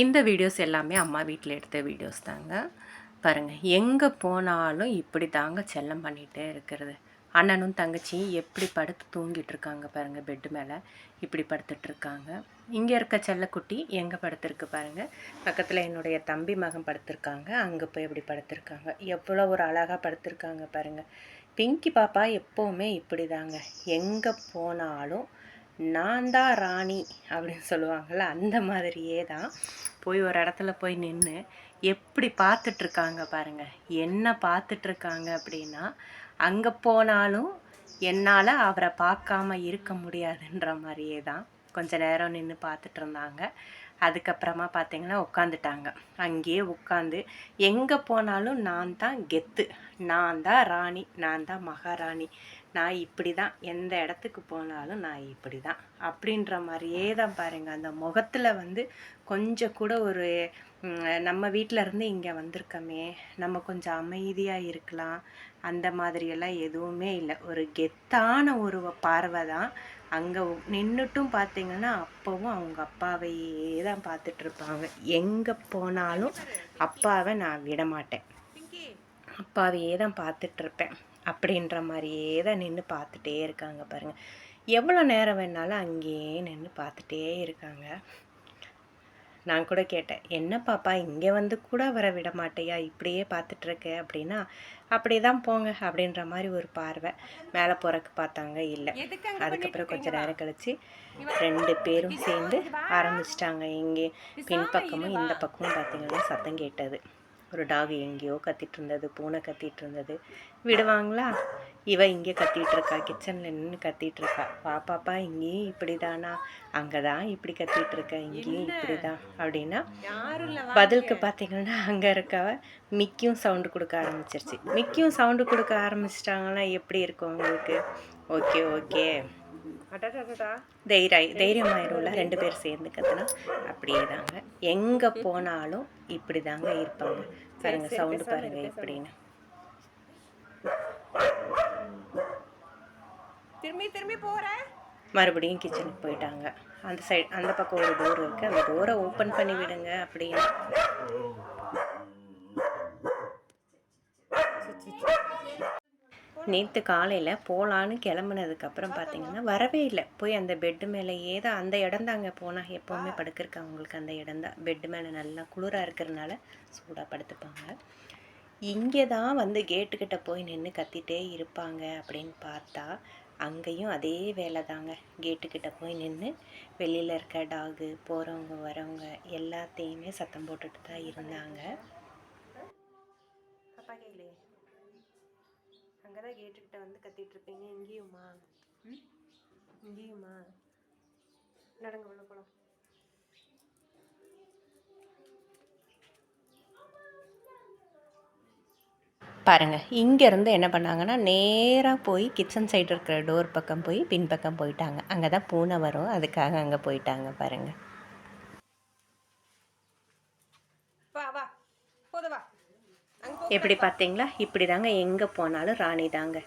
இந்த வீடியோஸ் எல்லாமே அம்மா வீட்டில் எடுத்த வீடியோஸ் தாங்க. பாருங்கள் எங்கே போனாலும் இப்படி தாங்க செல்லம் பண்ணிகிட்டே இருக்கிறது. அண்ணனும் தங்கச்சியும் எப்படி படுத்து தூங்கிட்டு இருக்காங்க பாருங்கள் பெட்டு மேலே. இப்படி படுத்துட்ருக்காங்க இங்கே இருக்க செல்லக்குட்டி எங்கே படுத்துருக்கு பாருங்கள் பக்கத்தில் என்னுடைய தம்பி மகன் படுத்திருக்காங்க. அங்கே போய் இப்படி படுத்திருக்காங்க. எவ்வளோ ஒரு அழகாக படுத்திருக்காங்க பாருங்கள் பிங்கி பாப்பா எப்போவுமே இப்படி தாங்க எங்கே போனாலும் நான் தான் ராணி அப்படின்னு சொல்லுவாங்கள்ல அந்த மாதிரியே தான் போய் ஒரு இடத்துல போய் நின்று எப்படி பார்த்துட்ருக்காங்க பாருங்கள் என்ன பார்த்துட்ருக்காங்க அப்படின்னா அங்கே போனாலும் என்னால் அவரை பார்க்காம இருக்க முடியாதுன்ற மாதிரியே தான் கொஞ்ச நேரம் நின்று பார்த்துட்டு இருந்தாங்க அதுக்கப்புறமா பார்த்தீங்கன்னா உட்காந்துட்டாங்க. அங்கேயே உட்காந்து எங்கே போனாலும் நான் தான் கெத்து. நான் தான் ராணி நான் தான் மகாராணி நான் இப்படி தான் எந்த இடத்துக்கு போனாலும் நான் இப்படி தான் அப்படின்ற மாதிரியே தான் பாருங்கள் அந்த முகத்தில் வந்து கொஞ்சம் கூட ஒரு நம்ம வீட்டில் இருந்து இங்கே வந்திருக்கோமே. நம்ம கொஞ்சம் அமைதியாக இருக்கலாம். அந்த மாதிரியெல்லாம் எதுவுமே இல்லை. ஒரு கெத்தான ஒரு பார்வை தான். அங்கே நின்றுட்டும் பார்த்தீங்கன்னா அப்போவும் அவங்க அப்பாவையே தான் பார்த்துட்ருப்பாங்க எங்கே போனாலும் அப்பாவை நான் விட மாட்டேன் அப்பாவையே தான் பார்த்துட்ருப்பேன் அப்படின்ற மாதிரியே தான் நின்று பார்த்துட்டே இருக்காங்க பாருங்கள் எவ்வளோ நேரம் வேணாலும் அங்கேயே நின்று பார்த்துட்டே இருக்காங்க. நான் கூட கேட்டேன் என்ன பாப்பா இங்கே வந்து கூட வர விட மாட்டேயா? இப்படியே பார்த்துட்டு இருக்க? அப்படின்னா அப்படியே தான் போங்க அப்படின்ற மாதிரி ஒரு பார்வை மேலே போகிறக்கு பார்த்தாங்க. இல்லை. அதுக்கப்புறம் கொஞ்ச நேரம் கழிச்சு ரெண்டு பேரும் சேர்ந்து ஆரம்பிச்சிட்டாங்க இங்கே. பின்பக்கமும் இந்த பக்கமும் பார்த்தீங்கன்னா சத்தம் கேட்டது. ஒரு டாக் எங்கேயோ கத்திட்டு இருந்தது பூனை கத்திட்டு இருந்தது. விடுவாங்களா? இவ இங்கே கத்திட்டு இருக்கா கிச்சனில் நின்று கத்திட்டு இருக்கா. வா பாப்பா இங்கேயும் இப்படி தானா அங்கே தான் இப்படி கத்திட்டு இருக்க இங்கேயும் இப்படி தான் அப்படின்னா பதிலுக்கு பார்த்தீங்கன்னா அங்கே இருக்கவ மிக்கியும் சவுண்டு கொடுக்க ஆரம்பிச்சிருச்சு. மிக்கியும் சவுண்டு கொடுக்க ஆரம்பிச்சிட்டாங்கன்னா எப்படி இருக்கும் உங்களுக்கு? Okay okay. தைரியம் தைரியமாயிரும்ல ரெண்டு பேர் சேர்ந்து கத்துனா? அப்படியே தாங்க எங்கே போனாலும் இப்படி தாங்க இருப்பாங்க பாருங்க சவுண்டு பாருங்க எப்படின்னு திரும்பி திரும்பி போற? மறுபடியும் கிச்சனுக்கு போயிட்டாங்க. அந்த சைடு அந்த பக்கம் ஒரு டோர் இருக்குது அந்த டோரை ஓப்பன் பண்ணி விடுங்க அப்படின்னு. நேற்று காலையில் போகலான்னு கிளம்புனதுக்கப்புறம் பார்த்தீங்கன்னா வரவே இல்லை. போய் அந்த பெட்டு மேலேயே தான் அந்த இடம் தாங்க போனால் எப்போவுமே படுக்கிறக்கா அவங்களுக்கு அந்த இடம் தான். பெட்டு மேலே நல்லா குளிராக இருக்கிறனால சூடாக படுத்துப்பாங்க. இங்கே தான் வந்து கேட்டுக்கிட்ட போய் நின்று கத்திட்டே இருப்பாங்க அப்படின்னு பார்த்தா அங்கேயும் அதே வேலை தாங்க. கேட்டுக்கிட்ட போய் நின்று வெளியில் இருக்க டாகு போகிறவங்க வரவங்க எல்லாத்தையுமே சத்தம் போட்டுட்டு தான் இருந்தாங்க. அங்கே தான் கேட்டுக்கிட்ட வந்து கத்திட்டு இருப்பீங்க இங்கேயுமா? ம்? இங்கேயுமா? நடங்க உள்ள போகலாம் பாருங்க இங்கேருந்து என்ன பண்ணாங்கன்னா நேராக போய் கிச்சன் சைடு இருக்கிற டோர் பக்கம் போய் பின்பக்கம் போயிட்டாங்க. அங்கே தான் பூனை வரும். அதுக்காக அங்கே போயிட்டாங்க பாருங்க. வா வா. போது வா. அங்க போ எப்படி பார்த்தீங்களா? இப்படி தாங்க எங்கே போனாலும் ராணி தாங்க